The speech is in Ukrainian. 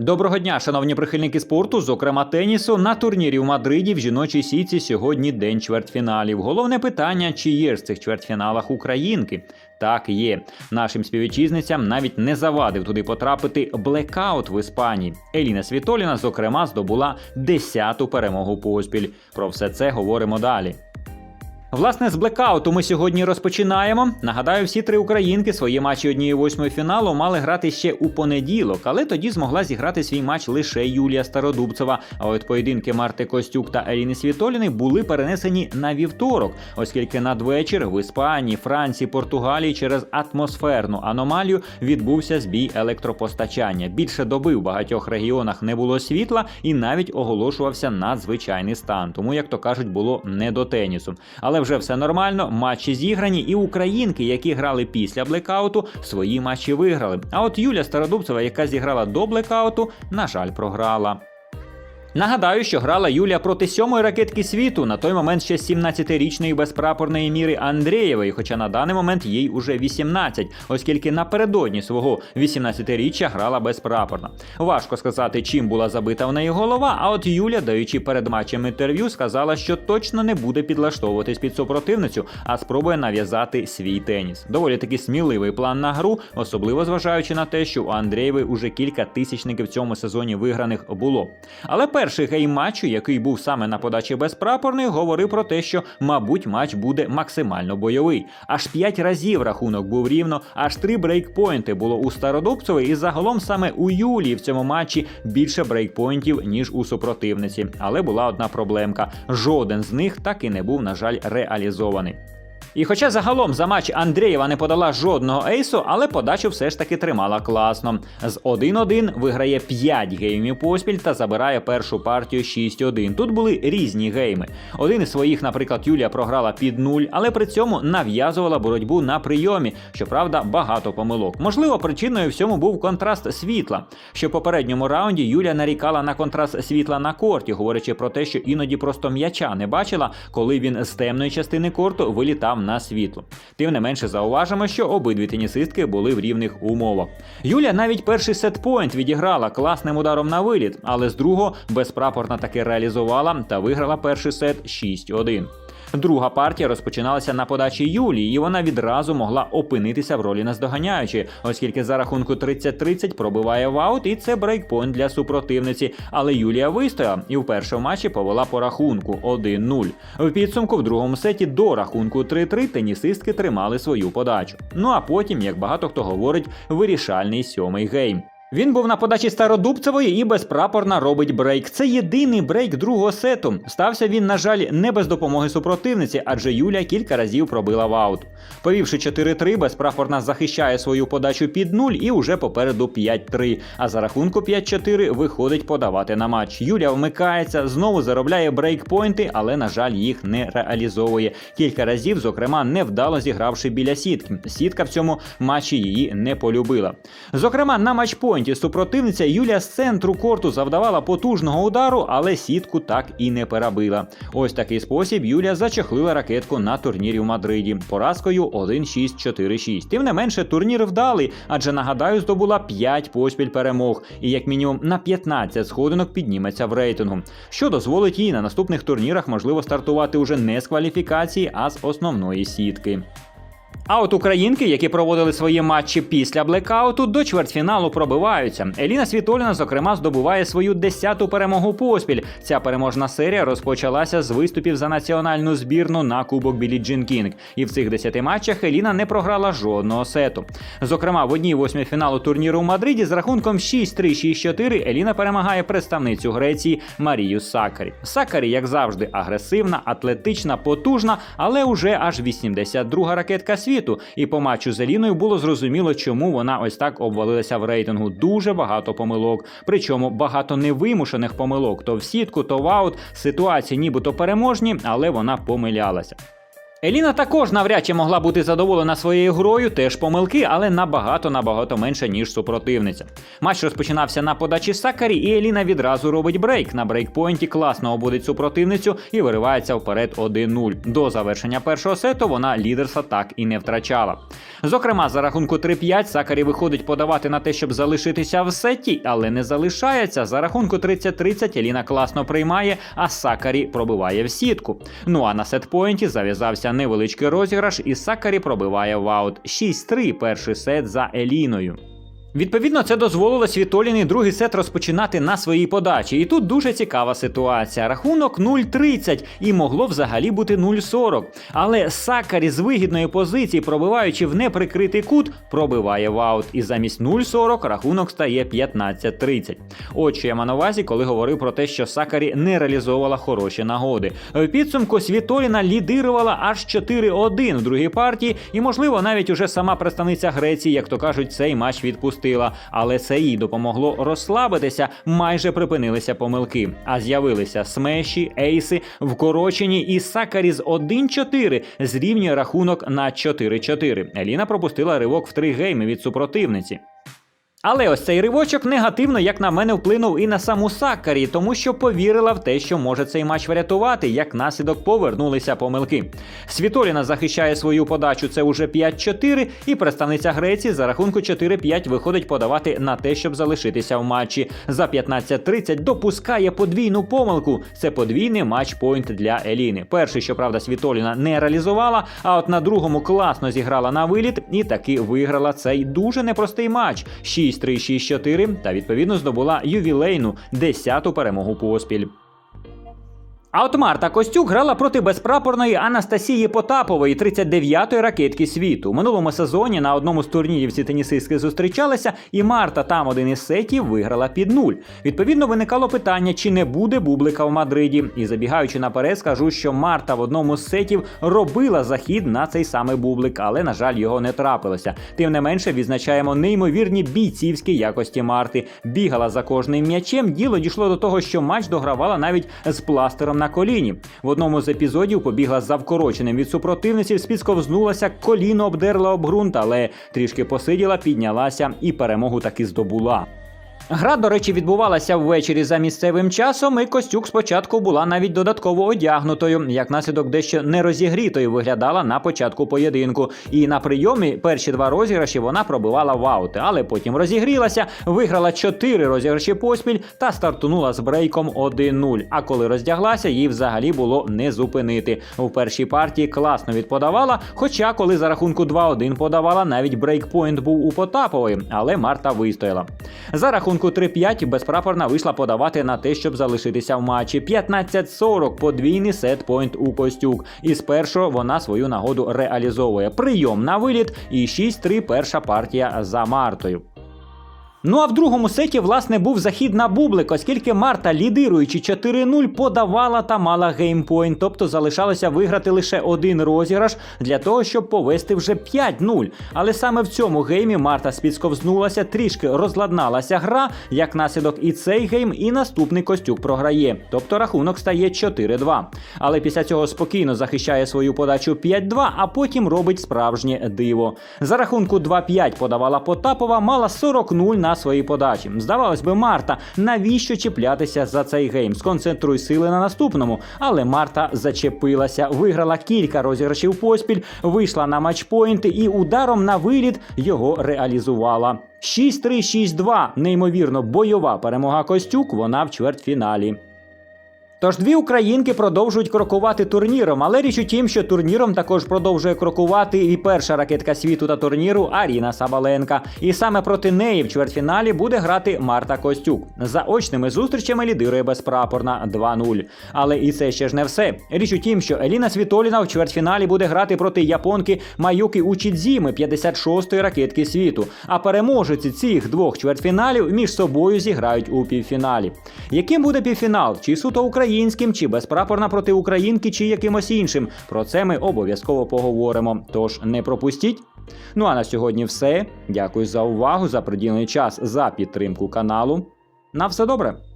Доброго дня, шановні прихильники спорту, зокрема тенісу. На турнірі в Мадриді в жіночій сітці сьогодні день чвертьфіналів. Головне питання: чи є ж в цих чвертьфіналах українки? Так, є. Нашим співвітчизницям навіть не завадив туди потрапити блекаут в Іспанії. Еліна Світоліна, зокрема, здобула 10-ту перемогу поспіль. Про все це говоримо далі. Власне, з блекауту ми сьогодні розпочинаємо. Нагадаю, всі три українки свої матчі однієї восьмої фіналу мали грати ще у понеділок, але тоді змогла зіграти свій матч лише Юлія Стародубцева. А от поєдинки Марти Костюк та Еліни Світоліни були перенесені на вівторок, оскільки надвечір в Іспанії, Франції, Португалії через атмосферну аномалію відбувся збій електропостачання. Більше доби в багатьох регіонах не було світла і навіть оголошувався надзвичайний стан. Тому, як то кажуть, було не до тенісу. Але вже все нормально. Матчі зіграні, і українки, які грали після блекауту, свої матчі виграли. А от Юля Стародубцева, яка зіграла до блекауту, на жаль, програла. Нагадаю, що грала Юлія проти сьомої ракетки світу, на той момент ще 17-річної безпрапорної міри Андрієвої, хоча на даний момент їй уже 18, оскільки напередодні свого 18-річчя грала безпрапорна. Важко сказати, чим була забита в неї голова. А от Юля, даючи перед матчем інтерв'ю, сказала, що точно не буде підлаштовуватись під супротивницю, а спробує нав'язати свій теніс. Доволі таки сміливий план на гру, особливо зважаючи на те, що у Андрієвої уже кілька тисячників в цьому сезоні виграних було. Але перший гейм матчу, який був саме на подачі безпрапорної, говорив про те, що, мабуть, матч буде максимально бойовий. Аж п'ять разів рахунок був рівно, аж три брейкпойнти було у Стародубцевої, і загалом саме у Юлії в цьому матчі більше брейкпойнтів, ніж у супротивниці. Але була одна проблемка: жоден з них так і не був, на жаль, реалізований. І хоча загалом за матч Андрієва не подала жодного ейсу, але подачу все ж таки тримала класно. З 1-1 виграє 5 геймів поспіль та забирає першу партію 6-1. Тут були різні гейми. Один із своїх, наприклад, Юлія програла під 0, але при цьому нав'язувала боротьбу на прийомі. Щоправда, багато помилок. Можливо, причиною всьому був контраст світла. Що в попередньому раунді Юлія нарікала на контраст світла на корті, говорячи про те, що іноді просто м'яча не бачила, коли він з темної частини корту вилітав на світло. Тим не менше зауважимо, що обидві тенісистки були в рівних умовах. Юля навіть перший сетпоінт відіграла класним ударом на виліт, але з другого безпрапорна таки реалізувала та виграла перший сет 6-1. Друга партія розпочиналася на подачі Юлії, і вона відразу могла опинитися в ролі наздоганяючої, оскільки за рахунку 30-30 пробиває в аут, і це брейкпойнт для супротивниці. Але Юлія вистояла і в першому матчі повела по рахунку 1-0. В підсумку в другому сеті до рахунку 3-3 тенісистки тримали свою подачу. Ну а потім, як багато хто говорить, вирішальний сьомий гейм. Він був на подачі Стародубцевої і безпрапорна робить брейк. Це єдиний брейк другого сету. Стався він, на жаль, не без допомоги супротивниці, адже Юля кілька разів пробила в аут. Повівши 4-3, безпрапорна захищає свою подачу під 0 і уже попереду 5-3. А за рахунку 5-4 виходить подавати на матч. Юля вмикається, знову заробляє брейкпойнти, але, на жаль, їх не реалізовує. Кілька разів, зокрема, невдало зігравши біля сітки. Сітка в цьому матчі її не полюбила. Зокрема, на матчпойнті супротивниця Юлія з центру корту завдавала потужного удару, але сітку так і не перебила. Ось такий спосіб Юлія зачехлила ракетку на турнірі в Мадриді поразкою 1-6-4-6. Тим не менше, турнір вдалий, адже нагадаю, здобула 5 поспіль перемог і як мінімум на 15 сходинок підніметься в рейтингу, що дозволить їй на наступних турнірах можливо стартувати уже не з кваліфікації, а з основної сітки. А от українки, які проводили свої матчі після блекауту, до чвертьфіналу пробиваються. Еліна Світоліна, зокрема, здобуває свою 10-ту перемогу поспіль. Ця переможна серія розпочалася з виступів за національну збірну на Кубок Білі Джин Кінг. І в цих 10 матчах Еліна не програла жодного сету. Зокрема, в одній восьмій фіналу турніру у Мадриді з рахунком 6-3-6-4 Еліна перемагає представницю Греції Марію Сакарі. Сакарі, як завжди, агресивна, атлетична, потужна, але уже аж 82-га ракетка світу. І по матчу з Еліною було зрозуміло, чому вона ось так обвалилася в рейтингу. Дуже багато помилок. Причому багато невимушених помилок. То в сітку, то в аут. Ситуації нібито переможні, але вона помилялася. Еліна також навряд чи могла бути задоволена своєю грою, теж помилки, але набагато набагато менше, ніж супротивниця. Матч розпочинався на подачі Сакарі, і Еліна відразу робить брейк. На брейкпойнті класно обудить супротивницю і виривається вперед 1-0. До завершення першого сету вона лідерства так і не втрачала. Зокрема, за рахунку 3-5 Сакарі виходить подавати на те, щоб залишитися в сеті, але не залишається. За рахунку 30-30 Еліна класно приймає, а Сакарі пробиває в сітку. Ну а на сетпойнті зав'язався невеличкий розіграш, і Сакарі пробиває в аут. 6-3 перший сет за Еліною. Відповідно, це дозволило Світоліни другий сет розпочинати на своїй подачі. І тут дуже цікава ситуація. Рахунок 0-30 і могло взагалі бути 0-40. Але Сакарі з вигідної позиції, пробиваючи в неприкритий кут, пробиває в аут. І замість 0-40 рахунок стає 15-30. От що я мав на увазі, коли говорив про те, що Сакарі не реалізовувала хороші нагоди. В підсумку Світоліна лідирувала аж 4-1 в другій партії, і, можливо, навіть уже сама представниця Греції, як то кажуть, цей матч відпустила. Але це їй допомогло розслабитися, майже припинилися помилки. А з'явилися смеші, ейси, вкорочені, і Сакарі з 1-4 зрівнює рахунок на 4-4. Еліна пропустила ривок в три гейми від супротивниці. Але ось цей ривочок негативно, як на мене, вплинув і на саму Сакарі, тому що повірила в те, що може цей матч врятувати, як наслідок повернулися помилки. Світоліна захищає свою подачу, це уже 5-4, і представниця Греції за рахунку 4-5 виходить подавати на те, щоб залишитися в матчі. За 15-30 допускає подвійну помилку. Це подвійний матч-пойнт для Еліни. Перший, щоправда, Світоліна не реалізувала, а от на другому класно зіграла на виліт і таки виграла цей дуже непростий матч. 6-3-6-4 та відповідно здобула ювілейну 10-ту перемогу поспіль. А от Марта Костюк грала проти безпрапорної Анастасії Потапової, 39-ї ракетки світу. У минулому сезоні на одному з турнірів ці тенісистки зустрічалися, і Марта там один із сетів виграла під нуль. Відповідно, виникало питання, чи не буде бублика в Мадриді. І забігаючи наперед, скажу, що Марта в одному з сетів робила захід на цей самий бублик, але на жаль, його не трапилося. Тим не менше, відзначаємо неймовірні бійцівські якості Марти. Бігала за кожним м'ячем. Діло дійшло до того, що матч догравала навіть з пластером на коліні. В одному з епізодів побігла за вкороченим від супротивниців, спідсковзнулася, коліно обдерла об ґрунт, але трішки посиділа, піднялася і перемогу таки здобула. Гра, до речі, відбувалася ввечері за місцевим часом, і Костюк спочатку була навіть додатково одягнутою, як наслідок дещо нерозігрітою виглядала на початку поєдинку. І на прийомі перші два розіграші вона пробивала в аути, але потім розігрілася, виграла чотири розіграші поспіль та стартунула з брейком 1-0. А коли роздяглася, їй взагалі було не зупинити. У першій партії класно відподавала, хоча коли за рахунку 2-1 подавала, навіть брейкпойнт був у Потапової, але Марта вистояла. За рахунку 3-5 безпрапорна вийшла подавати на те, щоб залишитися в матчі. 15-40 подвійний сет-пойнт у Костюк. І спершу вона свою нагоду реалізовує. Прийом на виліт і 6-3 перша партія за Мартою. Ну а в другому сеті, власне, був захід на бублик, оскільки Марта, лідируючи 4-0, подавала та мала геймпойнт, тобто залишалося виграти лише один розіграш для того, щоб повести вже 5-0. Але саме в цьому геймі Марта спідсковзнулася, трішки розладналася гра, як наслідок і цей гейм, і наступний Костюк програє. Тобто рахунок стає 4-2. Але після цього спокійно захищає свою подачу 5-2, а потім робить справжнє диво. За рахунку 2-5 подавала Потапова, мала 40-0 на своїй подачі. Здавалось би, Марта, навіщо чіплятися за цей гейм? Сконцентруй сили на наступному. Але Марта зачепилася, виграла кілька розіграшів поспіль, вийшла на матчпойнти і ударом на виліт його реалізувала. 6-3-6-2. Неймовірно бойова перемога Костюк. Вона в чвертьфіналі. Тож дві українки продовжують крокувати турніром, але річ у тім, що турніром також продовжує крокувати і перша ракетка світу та турніру Аріна Сабаленка. І саме проти неї в чвертьфіналі буде грати Марта Костюк. За очними зустрічами лідирує безпрапорна 2-0. Але і це ще ж не все. Річ у тім, що Еліна Світоліна в чвертьфіналі буде грати проти японки Маюки Учідзіми 56-ї ракетки світу. А переможеці цих двох чвертьфіналів між собою зіграють у півфіналі. Яким буде півфінал? Чи суто українським, чи безпрапорна проти українки, чи якимось іншим? Про це ми обов'язково поговоримо. Тож не пропустіть. Ну а на сьогодні все. Дякую за увагу, за приділений час, за підтримку каналу. На все добре!